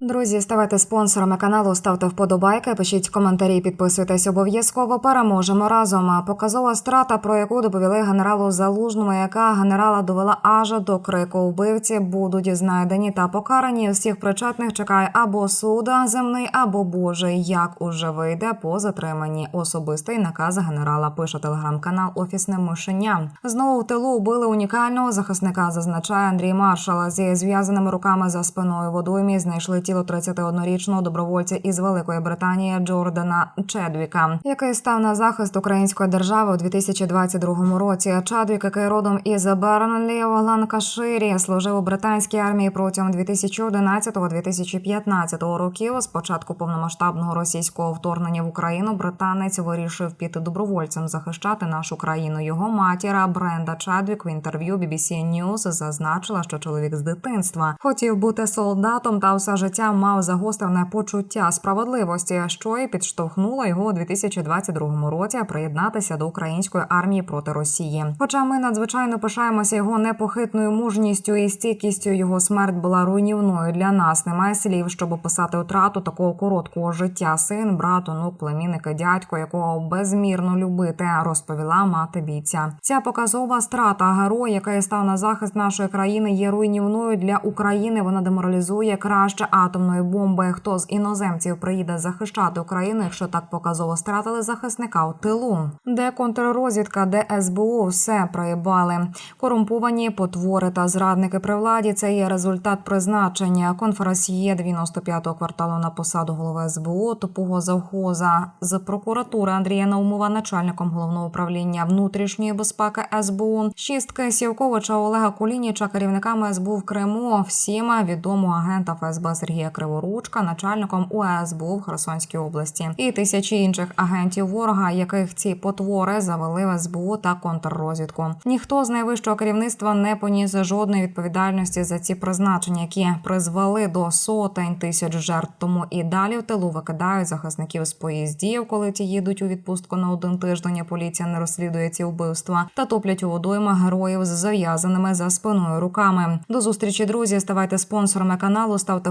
Друзі, ставайте спонсорами каналу, ставте вподобайки, пишіть коментарі, підписуйтесь обов'язково. Переможемо разом. Показова страта, про яку доповіли генералу Залужному, яка генерала довела аж до крику. Вбивці будуть знайдені та покарані. Всіх причетних чекає або суда земний, або божий. Як уже вийде по затриманні. Особистий наказ генерала пише телеграм-канал Офісне мишеня. Знову в тилу убили унікального захисника. Зазначає Андрій Маршала зі зв'язаними руками за спиною водоймі. Знайшли тіло 31-річного добровольця із Великої Британії Джордана Чедвіка, який став на захист української держави у 2022 році. Чедвік, який родом із Бернлі в Ланкаширі, служив у британській армії протягом 2011-2015 років. З початку повномасштабного російського вторгнення в Україну британець вирішив піти добровольцем захищати нашу країну. Його матір Бренда Чедвік в інтерв'ю BBC News зазначила, що чоловік з дитинства хотів бути солдатом та все життя мав загострене почуття справедливості, що і підштовхнуло його у 2022 році приєднатися до української армії проти Росії. Хоча ми надзвичайно пишаємося його непохитною мужністю і стійкістю, його смерть була руйнівною для нас. Немає слів, щоб описати втрату такого короткого життя. Син, брат, онук, племінник і дядько, якого безмірно любити, розповіла мати бійця. Ця показова страта герой, який став на захист нашої країни, є руйнівною для України. Вона деморалізує краще атомної бомби. Хто з іноземців приїде захищати Україну, якщо так показово стратили захисника у тилу? Де контррозвідка, де СБУ все проїбали. Корумповані потвори та зрадники при владі. Це є результат призначення конференсьє 95-го кварталу на посаду голови СБУ, тупого завхоза з прокуратури Андрія Наумова, начальником головного управління внутрішньої безпеки СБУ, шістки Сівковича Олега Кулініча, керівниками СБУ в Криму, всім відомого агента ФСБ Сергія Криворучка, начальником УСБУ в Херсонській області, і тисячі інших агентів ворога, яких ці потвори завели в СБУ та контррозвідку. Ніхто з найвищого керівництва не поніс жодної відповідальності за ці призначення, які призвели до сотень тисяч жертв. Тому і далі в тилу викидають захисників з поїздів, коли ті їдуть у відпустку на один тиждень. Поліція не розслідує ці вбивства та топлять у водоймах героїв з зав'язаними за спиною руками. До зустрічі, друзі. Ставайте спонсорами каналу, ставте